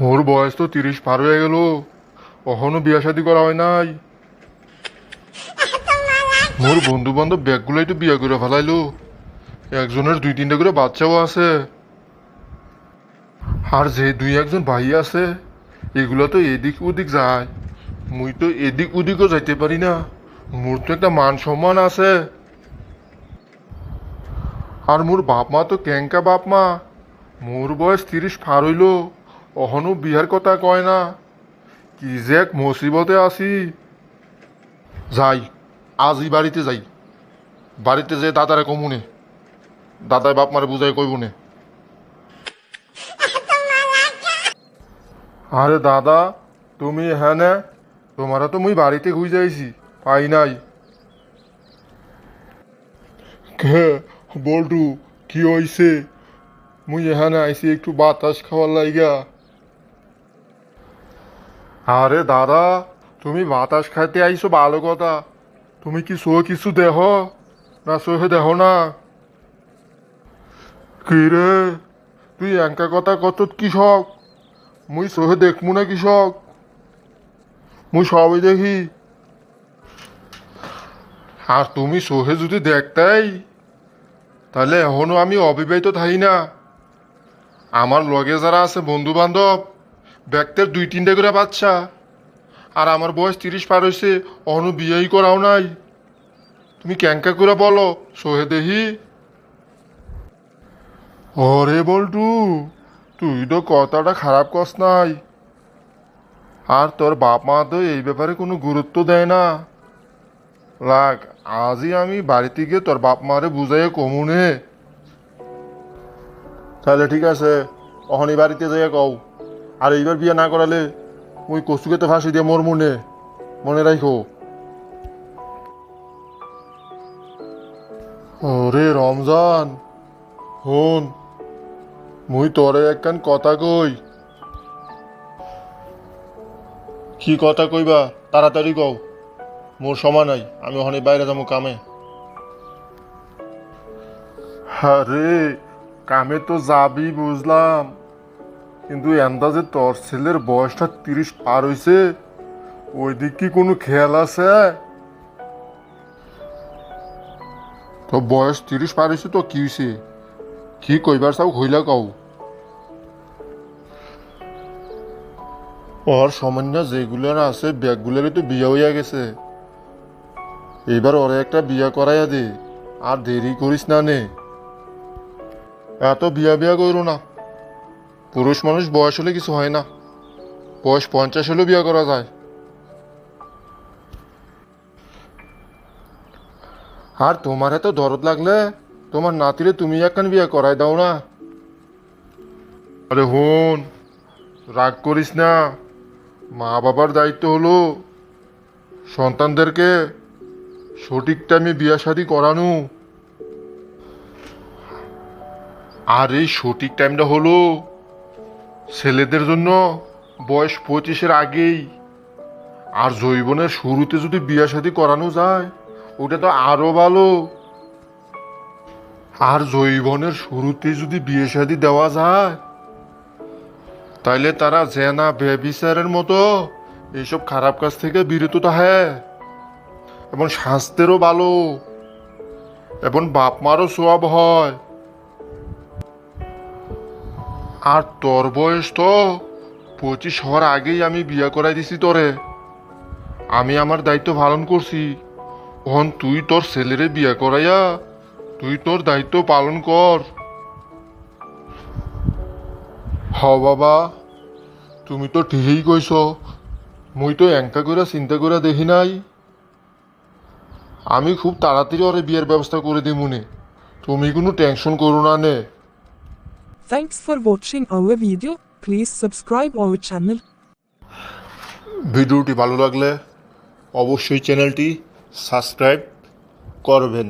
মোর বয়স তো তিরিশ পার হয়ে গেল। কখনো বিয়া শাদি করা হয় নাই। মোর বন্ধু বান্ধব ব্যাগগুলোই তো বিয়া করে ফেলাইলো। একজনের দুই তিনটা করে বাচ্চাও আছে। আর যে দুই একজন ভাই আছে, এগুলো তো এদিক ওদিক যায়। মুই তো এদিক ওদিকও যাইতে পারি না। মোর তো একটা মান সম্মান আছে। আর মোর বাপ মা তো ক্যাঙ্কা বাপ মা। মোর বয়স তিরিশ পার হইল। অহনো বিয়ার কথা কয় না। কি যে এক মুসিবতে আছি। যাই আজই বাড়িতে যাই। বাড়িতে যে দাদারে কমুনে দাদাই বাপ মারে বুঝাই কইব নে। আরে দাদা, তুমি হ্যাঁ তোমারা তো মুই বাড়িতে ঘুই যাইছি, পাই নাই। কে, বল্টু, কি হইছে মুই এখানে আইছি একটু বাতাস খাওয়ার লাইগা আরে দাদা, তুমি বাতাস খাইতে আইছো ভালো কথা তুমি কি সো কিছু দেহ? না সহে দেহ না? কি রে তুই এঙ্কা কথা কত কৃষক? মুই সহে দেখমু না কৃষক? মুই সবই দেখি। আর তুমি সোহে যদি দেখতাই, তাহলে এখনও আমি অবিবাহিত থাই না। আমার লগে যারা আছে বন্ধু বান্ধব ব্যক্তির দুই তিনটে করে বাচ্চা। আর আমার বয়স তিরিশ পার হয়েছে, অহনো বিয়েই করাও নাই। তুমি ক্যাঙ্কা করে বলো, সোহে দেহি। ওরে বল্টু, তুই তো কথাটা খারাপ কস নাই। আর তোর বাপ মা তো এই ব্যাপারে কোনো গুরুত্ব দেয় না। লাগ আজই আমি বাড়িতে গিয়ে তোর বাপ মারে বুঝাইয়ে কমুনে তাহলে ঠিক আছে, অহনি বাড়িতে যাইয়া কও। আর এইবার বিয়ে না করালে ওই কচুকে তো ফাঁসি দিয়ে মোর মনে মনে রাখো ওরে রমজান হন মুই তোরে একখান কথা কই। কি কথা কইবা, তাড়াতাড়ি কও। মোর সময় নাই, আমি ওখানে বাইরে যাব কামে। আরে, কামে তো যাবি, বুঝলাম। কিন্তু আন্দাজে তোর ছেলের বয়সটা তিরিশ পার হইছে। ওই দিক কি কোনো খেয়াল আছে? তো বয়স তিরিশ পার হইছে তো কি হয়েছে কি কইবার চাও হইলা কও। ওর সামান্য যেগুলার আছে, ব্যাগগুলারই তো বিয়া হইয়া গেছে। এবার ওরে একটা বিয়া করাইয়া দে, আর দেরি করিস না নে। এত বিয়া বিয়া করো না। পুরুষ মানুষ বয়স হলে কিছু হয় না। বয়স পঞ্চাশ হলেও বিয়ে করা যায়। আর তোমার এত দরদ লাগলে তোমার নাতিরে তুমি একখান বিয়ে করাই দাও না। আরে হন, রাগ করিস না। মা বাবার দায়িত্ব হলো সন্তানদেরকে সঠিক টাইমে বিয়া শাদি করানো। আর এই সঠিক টাইমটা হলো ছেলেদের জন্য বয়স পঁচিশের আগেই। আর জৈবনের শুরুতে যদি বিয়া শাদি করানো যায়, ওটা তো আরও ভালো। আর জৈবনের শুরুতে যদি বিয়ে শাদি দেওয়া যায়, তাইলে তারা জেনা ব্যবিচারের মতো এইসব খারাপ কাজ থেকে বিরত থাকে এবং স্বাস্থ্যেরও ভালো। এবং বাপ মারও হয়। আর তোর বয়স তো পঁচিশ হওয়ার আগেই আমি বিয়া করাই দিছি তোরে। আমি আমার দায়িত্ব পালন করছি। ওহন তুই তোর ছেলেরে বিয়া করাইয়া তুই তোর দায়িত্ব পালন কর। হ বাবা, তুমি তো ঠিকই কইছ। মুই তো এঙ্কা করে চিন্তা করে দেখি নাই। আমি খুব তাড়াতাড়ি ওরে বিয়ের ব্যবস্থা করে দিই মনে তুমি কোনো টেনশন করো না নে। Thanks for watching our video. Please subscribe our channel. ভিডিওটি ভালো লাগলে অবশ্যই চ্যানেলটি সাবস্ক্রাইব করবেন